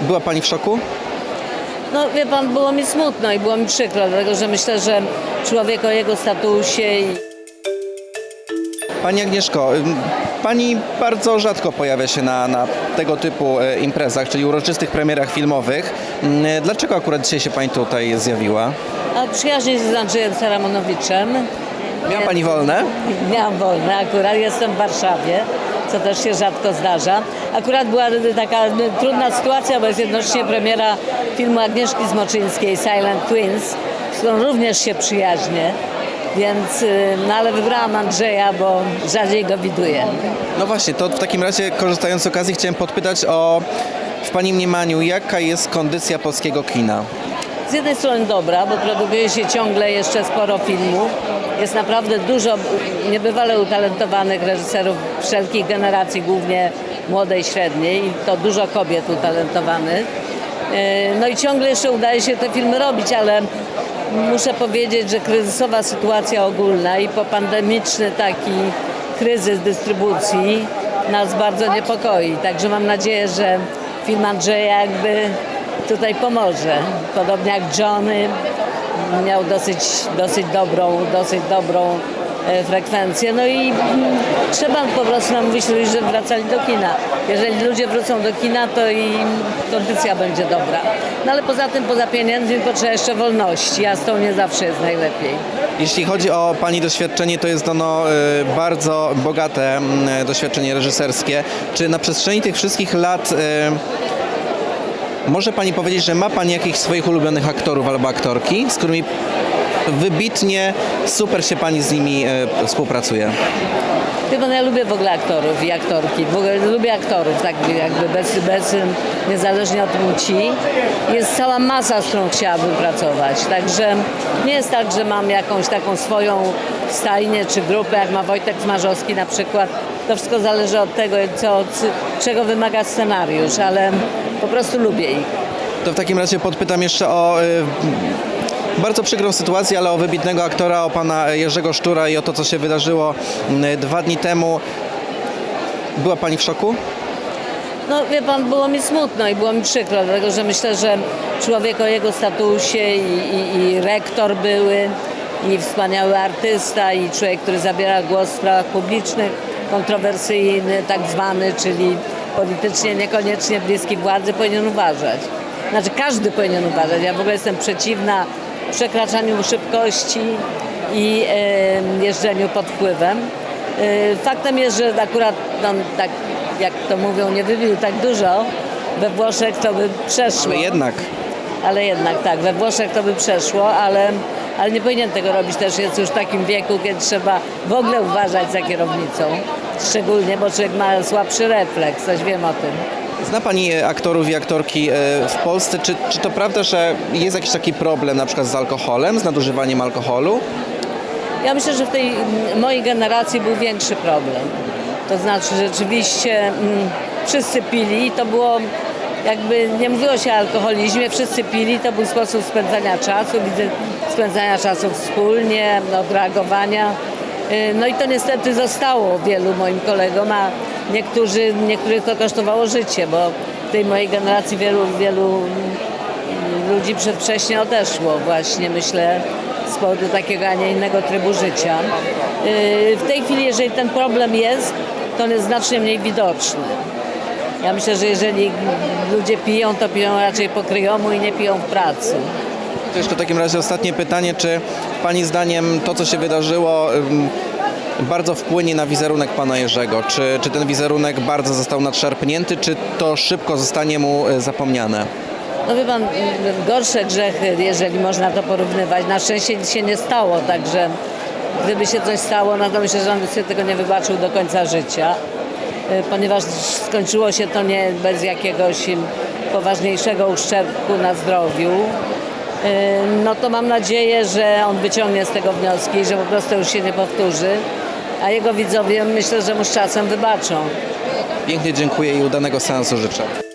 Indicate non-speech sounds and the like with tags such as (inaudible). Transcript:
Była pani w szoku? No wie pan, było mi smutno i było mi przykro, dlatego że myślę, że człowiek o jego statusie i Pani Agnieszko, pani bardzo rzadko pojawia się na, na tego typu e, imprezach, czyli uroczystych premierach filmowych. E, Dlaczego akurat dzisiaj się pani tutaj zjawiła? a przyjaźnie się z Andrzejem Saramonowiczem. Miała pani wolne? (laughs) Miałam wolne, akurat jestem w Warszawie, co też się rzadko zdarza. Akurat była taka trudna sytuacja, bo jest jednocześnie premiera filmu Agnieszki Zmoczyńskiej Silent Twins, z którą również się przyjaźnię. Więc, y, no ale wybrałam Andrzeja, bo rzadziej go widuję. No właśnie, to w takim razie korzystając z okazji chciałem podpytać o w pani mniemaniu, jaka jest kondycja polskiego kina? Z jednej strony dobra, bo produkuje się ciągle jeszcze sporo filmów. Jest naprawdę dużo niebywale utalentowanych reżyserów wszelkich generacji, głównie młodej, średniej i to dużo kobiet utalentowanych. E, No i ciągle jeszcze udaje się te filmy robić, ale muszę powiedzieć, że kryzysowa sytuacja ogólna i popandemiczny taki kryzys dystrybucji nas bardzo niepokoi. Także mam nadzieję, że film Andrzeja jakby tutaj pomoże. Podobnie jak Johnny miał dosyć, dosyć dobrą, dosyć dobrą e, frekwencję. No i mm, trzeba po prostu namówić ludzi, żeby wracali do kina. Jeżeli ludzie wrócą do kina, to i kondycja będzie dobra. No ale poza tym, poza pieniędzmi, potrzeba jeszcze wolności, a z tą nie zawsze jest najlepiej. Jeśli chodzi o Pani doświadczenie, to jest ono y, bardzo bogate mm, doświadczenie reżyserskie. Czy na przestrzeni tych wszystkich lat może Pani powiedzieć, że ma Pani jakichś swoich ulubionych aktorów albo aktorki, z którymi wybitnie super się Pani z nimi y, współpracuje? Chyba ja lubię w ogóle aktorów i aktorki. W ogóle lubię aktorów, tak jakby bez, bez niezależnie od płci. Jest cała masa, z którą chciałabym pracować. Także nie jest tak, że mam jakąś taką swoją stajnię czy grupę, jak ma Wojtek Smarzowski na przykład. To wszystko zależy od tego, co, czego wymaga scenariusz, ale po prostu lubię ich. To w takim razie podpytam jeszcze o y, bardzo przykrą sytuację, ale o wybitnego aktora, o pana Jerzego Sztura i o to, co się wydarzyło y, dwa dni temu. Była pani w szoku? No wie pan, było mi smutno i było mi przykro, dlatego że myślę, że człowiek o jego statusie i, i, i rektor były, i wspaniały artysta, i człowiek, który zabiera głos w sprawach publicznych, kontrowersyjny, tak zwany, czyli politycznie niekoniecznie bliski władzy, powinien uważać. Znaczy każdy powinien uważać. Ja w ogóle jestem przeciwna przekraczaniu szybkości i e, jeżdżeniu pod wpływem. E, faktem jest, że akurat on tak jak to mówią, nie wybił tak dużo. We Włoszech to by przeszło. Ale jednak. Ale jednak tak, we Włoszech to by przeszło, ale, ale nie powinien tego robić. Też jest już w takim wieku, kiedy trzeba w ogóle uważać za kierownicą. Szczególnie, bo człowiek ma słabszy refleks, coś wiem o tym. Zna Pani aktorów i aktorki e, w Polsce. Czy, czy to prawda, że jest jakiś taki problem na przykład z alkoholem, z nadużywaniem alkoholu? Ja myślę, że w tej mojej generacji był większy problem. To znaczy rzeczywiście mm, wszyscy pili i to było jakby, nie mówiło się o alkoholizmie, wszyscy pili, to był sposób spędzania czasu, widzę, spędzania czasu wspólnie, odreagowania. Y, No i to niestety zostało wielu moim kolegom, a niektórzy, niektórych to kosztowało życie, bo w tej mojej generacji wielu, wielu ludzi przedwcześnie odeszło właśnie, myślę, z powodu takiego, a nie innego trybu życia. Yy, W tej chwili, jeżeli ten problem jest, to on jest znacznie mniej widoczny. Ja myślę, że jeżeli ludzie piją, to piją raczej po kryjomu i nie piją w pracy. To jeszcze w takim razie ostatnie pytanie, czy Pani zdaniem to, co się wydarzyło, bardzo wpłynie na wizerunek Pana Jerzego? Czy, czy ten wizerunek bardzo został nadszarpnięty, czy to szybko zostanie mu e, zapomniane? No wie pan, gorsze grzechy, jeżeli można to porównywać, na szczęście nic się nie stało, także gdyby się coś stało, no to myślę, że on by sobie tego nie wybaczył do końca życia, y, ponieważ skończyło się to nie bez jakiegoś poważniejszego uszczerbku na zdrowiu. Y, No to mam nadzieję, że on wyciągnie z tego wnioski że po prostu już się nie powtórzy, a jego widzowie myślę, że mu z czasem wybaczą. Pięknie dziękuję i udanego seansu życzę.